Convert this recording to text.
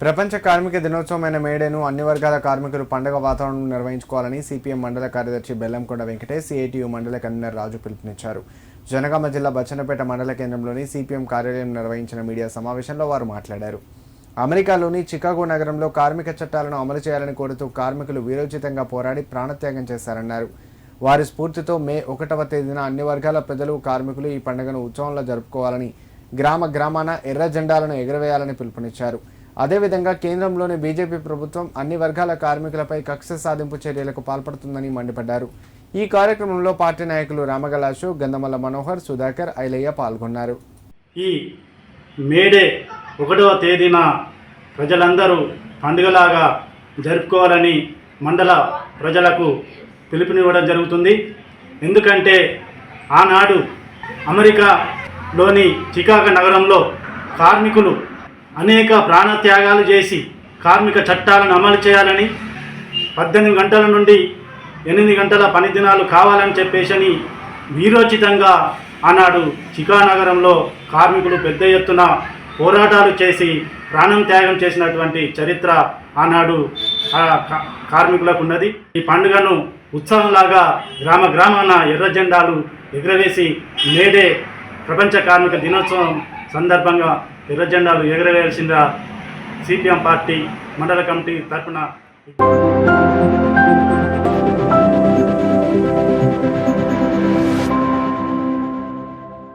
ప్రపంచ కార్మిక దినోత్సవమైన మేడేను అన్ని వర్గాల కార్మికులు పండగ వాతావరణం నిర్వహించుకోవాలని సిపిఎం మండల కార్యదర్శి బెల్లంకొండ వెంకటేష్ సిఐటియు మండల కన్వీనర్ రాజు పిలుపునిచ్చారు. జనగామ జిల్లా బచ్చన్నపేట మండల కేంద్రంలోని సిపిఎం కార్యాలయం నిర్వహించిన మీడియా సమావేశంలో వారు మాట్లాడారు. అమెరికాలోని చికాగో నగరంలో కార్మిక చట్టాలను అమలు చేయాలని కోరుతూ కార్మికులు వీరోచితంగా పోరాడి ప్రాణత్యాగం చేశారన్నారు. వారి స్ఫూర్తితో మే ఒకటవ తేదీన అన్ని వర్గాల ప్రజలు కార్మికులు ఈ పండుగను ఉత్సవంలో జరుపుకోవాలని గ్రామ గ్రామాన ఎర్ర జెండాలను ఎగురవేయాలని పిలుపునిచ్చారు. అదేవిధంగా కేంద్రంలోని బీజేపీ ప్రభుత్వం అన్ని వర్గాల కార్మికులపై కక్ష సాధింపు చర్యలకు పాల్పడుతుందని మండిపడ్డారు. ఈ కార్యక్రమంలో పార్టీ నాయకులు రామగల అశోక్ గంధమల్ల మనోహర్ సుధాకర్ ఐలయ్య పాల్గొన్నారు. ఈ మేడే ఒకటవ తేదీన ప్రజలందరూ పండుగలాగా జరుపుకోవాలని మండల ప్రజలకు పిలుపునివ్వడం జరుగుతుంది. ఎందుకంటే ఆనాడు అమెరికాలోని చికాగో నగరంలో కార్మికులు అనేక ప్రాణత్యాగాలు చేసి కార్మిక చట్టాలను అమలు చేయాలని పద్దెనిమిది గంటల నుండి ఎనిమిది గంటల పని దినాలు కావాలని చెప్పేసి వీరోచితంగా ఆనాడు చికానగరంలో కార్మికులు పెద్ద ఎత్తున పోరాటాలు చేసి ప్రాణం త్యాగం చేసినటువంటి చరిత్ర ఆనాడు కార్మికులకు ఉన్నది ఈ పండుగను ఉత్సవంలాగా గ్రామ గ్రామాన ఎర్ర జెండాలు ఎగురవేసి మేడే ప్రపంచ కార్మిక దినోత్సవం సందర్భంగా ఎర్ర జెండాలు సిపిఎం పార్టీ మండల కమిటీ తరఫున